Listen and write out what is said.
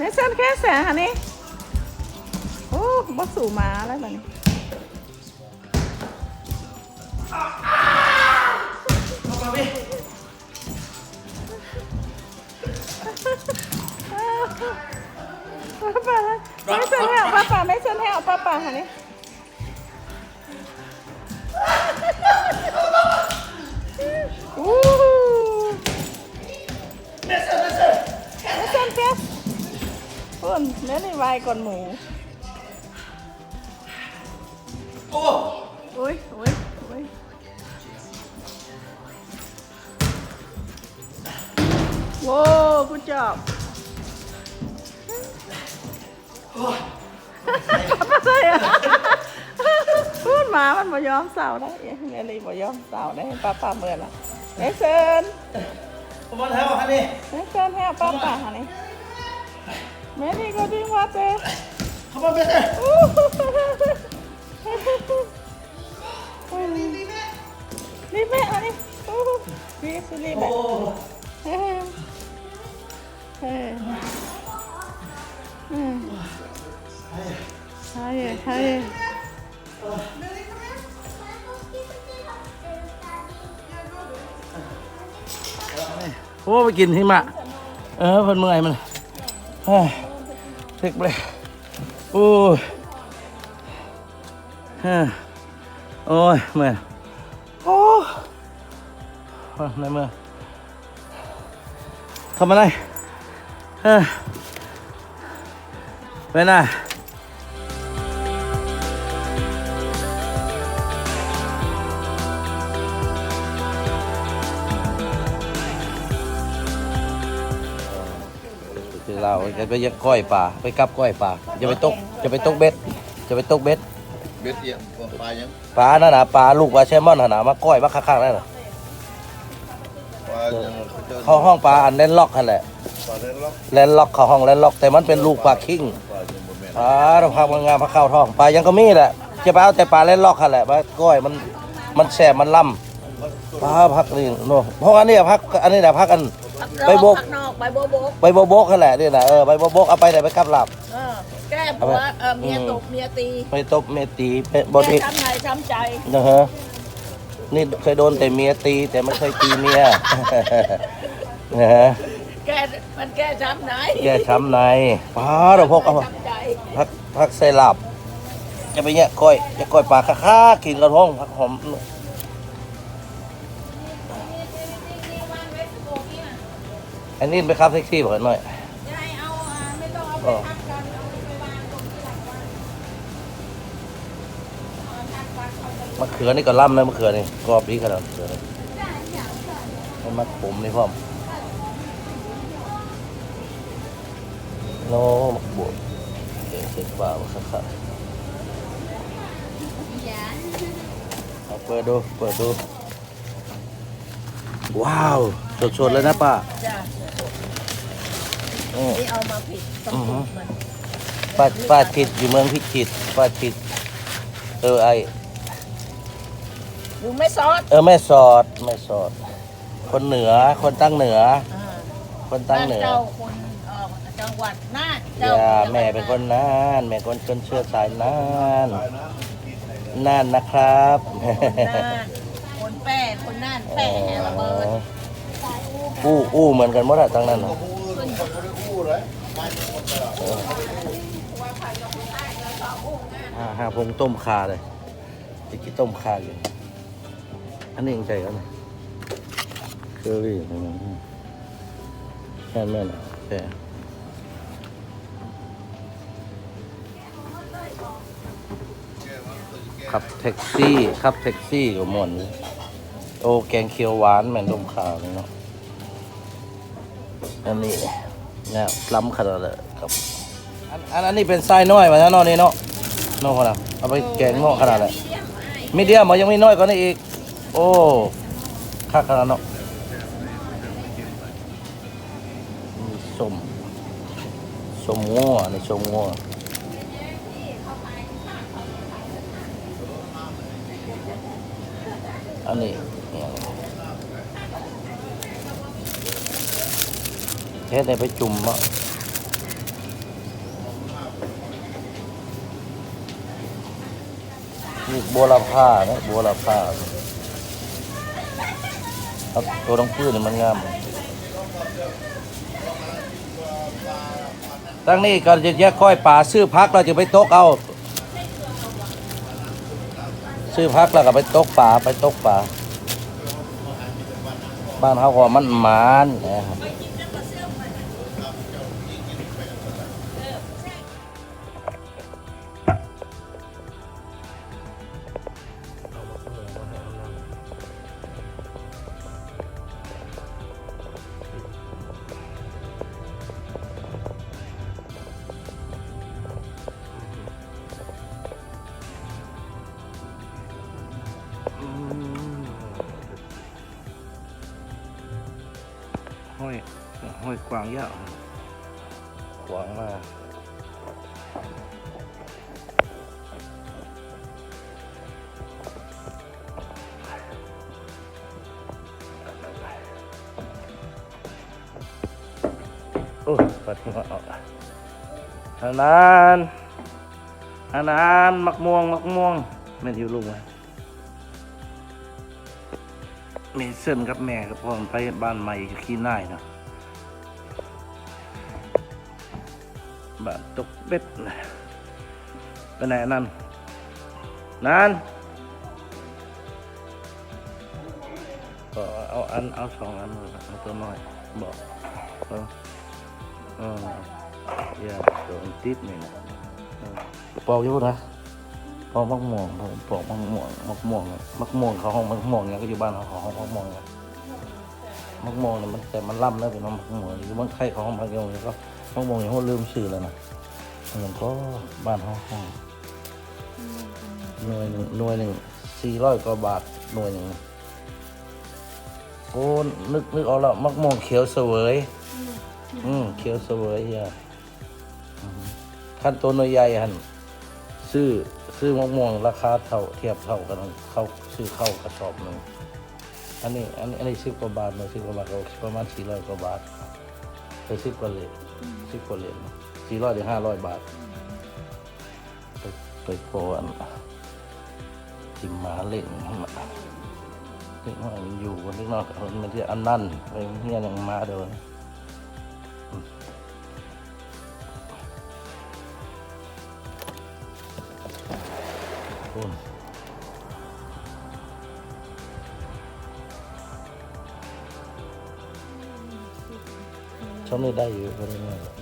ในเส้นแค่แสนค่ะนี่โอ้บ่สู่หมาแล้วแบบนี้ป้าป้าไม่เส้นแห้วป้าป้าไม่เส้นแห้วป้าป้าค่ะนี่อู้ไม่เส้ พี้ยพุ่นเนื้อในวายก่อนหมู โอ้อุ้ยอุ้ยอุ้ยโว้กูจอบป้าใส่อะพูดหมามันบ่ยอมเสาได้เมลีบ่ยอมเสาได้ป้าป้าเมื่อละเมเซนผมมาแล้วครับนี่เมเซนให้ป้าป้าหานี่ เมลีก็ดิ้งว่าเจเขามาเป็นไงรีบแม่อันนี้รีบรีบโอ้แม่เฮ้ยเฮ้ยอืมใช่ใช่โอ้ไปกินหิมะเออเพิ่นเมื่อยมันเฮ้ยเทกเลยโอ้ยโอ้ยเมื่อโอ้ยในเมื่อทำอะไรเฮ้ยไปไหน่ะ เราจะไปยักก้อยป่าไปกับก้อยป่าจะไปตกจะไปตกเบ็ด จะไปตกเบ็ดเบ็ดเอี่ยมปลายังปลานั่นน่ะปลาลูกปลาแซลมอนน่ะนะมาก้อยมาข้างๆนั่นน่ะปลายังเขาจะเข้าห้องปลาอันเล่นล็อกนั่นแหละปลาเล่นล็อกเล่นล็อกเข้าห้องเล่นล็อกแต่มันเป็นลูกปลาคิงปลายังบ่แม่นปลาเราพักมันงามพักเข้าท้องปลายังก็มีแหละจะไปเอาแต่ปลาเล่นล็อกนั่นแหละมาก้อยมันมันแสบมันล่ำปลาพักนี่โน่เพราะอันนี้พักอันนี้แหละพักอัน ไปโบกผันอกใบโบโบกใบโบโบกนั่นแหละนี่แหละเออใบโบโบกเอาไปแต่ไปกับหลับ เออแก้ผัวเออเมียตกเมียตีไปตบเมตีบอแก้ดี้ช้ำในช้ำใจนะฮะนี่เคยโดนแต่เมียตี แต่ไม่เคยตีเมีย นะฮะแก้มันแก้ช้ำไหนแย่ช้ำในป้าเราพกเอามา ช้ำใจพักพักใส่หลับ จะไปเนี่ยก้อยจะก้อยปลาค่าๆกินกระทงพักหอม อันนี้ไปขับแท็กซี่บอกหน่อยอ๋อมะเขือนี่ก็ล่ำเลยมะเขือนี่กรอบดีขนาดมะเขือนี่มันมัดผมนี่พ่อมโน้มักบวบเก่งเสร็จเปล่าค่ะค่ะเอาเปิดดูเปิดดู ว้าวสดๆเลยนะป้า จ้ะอืมนี่เอามาผิดต้องอือฮึถูกมันป้าป้าจิตอยู่เมืองพิจิตรป้าจิตรเออไออยู่ไม่ซอสเออแม่สอดแม่สอด คนเหนือคนตั้งเหนือ อ่าคนตั้งเหนือเจ้าคนเอ่อจังหวัดน่านอเจ้าย่าจังหวัดแม่เป็นคนน่านแม่คนคนเชื้อสายน่านน่านนะครับ น่านคนแป้คนน่านแป้แห่ระเบิดอู้อู้เหมือนกันหมดอะตั้งนั้นน่ะ คู่เลย หาหาพงต้มคาเลยจะกินต้มคาอยู่ อันนี้ยังใจกันนะเคอรี่อะไรนแม่นแม่นอะแค่ขับแท็กซี่ขับแท็กซี่กับมวนโอ้แกงเขียวหวานแม่นต้มคาเลยเนาะอันนี้เนี่ยล้ำขนาดเลยครับอันอันนี้เป็นไส้น้อยมาแล้วนาะนี่เนาะ นาะคนละเอาไปแกงเนาะขนาดเลยมีเดียมมันยังไมีน้อยกว่านี้อีก โอ้คักขนาดเนาะมีส้มส้มงัวนี่ส้มงัวอันนี้เนี่ยเฮ็ดให้ไปจุ่มอะ นี่บัวลาผ้านะบัวลาผ้าครับตัวต้องพื้นนี่มันงามตั้งนี้ก็จะแยกค่อยป่าซื้อพักเราจะไปตกเอา ซื้อพักแล้วก็ไปตกป่าไปตกป่า บ้านเขาก็มันหมานนะครับ อยห้อยกวางยาวกวางมากโอ้ยปัดหัวออกอันนั้นอนนั้นมักม่วงมักม่วงแม่นอยู่ลุงไห มมีเส้นกับแม่กับพ่อมันไปบ้านใหม่ขี้น่ายเนาะบ้านตกเบ็ดนะไปไหนนั่นนั่นก็เอาอันเอาสองอันเอาตัวน้อยบอกเออเอออย่าโดนติดนี่นะเออปอกอยู่นะ พอมักม่วงผมปลูกมักม่วงมักม่วงมักม่วงเขาห้องมักม่วงเนี่ยก็อยู่บ้านเขาเขาห้องมักม่วงเนี่ยมักม่วงเนี่ยมันแต่มันล่ำแล้วเป็นมักม่วงอยู่เมืองไทยเขาห้องมักม่วงเนี่ยก็มักม่วงเนี่ยเขาลืมชื่อแล้วนะเหมือนก็บ้านเขาห้องหน่วยหนึ่งหน่วยหนึ่งสี่ร้อยกว่าบาทหน่วยหนึ่งโอ้นึกนึกเอาและมักม่วงเขียวเสวยอืมเขียวเสวยเฮียขั้นตัวหน่วยใหญ่หันซื้อ ซื้อมะม่วงราคาเท่าเทียบเท่ากันเข้าซื้อเข้ากระสอบหนึ่งอันนี้อันนี้อันนี้สิบกว่าบาทเลยสิบกว่าบาทก็ประมาณสี่ร้อยกว่าบาทไปสิบกว่าเหรียญสิบกว่าเหรียญสี่ร้อยถึงห้าร้อยบาทไปไปโคอันจิมหมาเล่นมาเล็กน้อยมันอยู่เล็กน้อยมันที่อันนั่นไปเฮียยังมาเดิน คุณช่องนี้ได้อยู่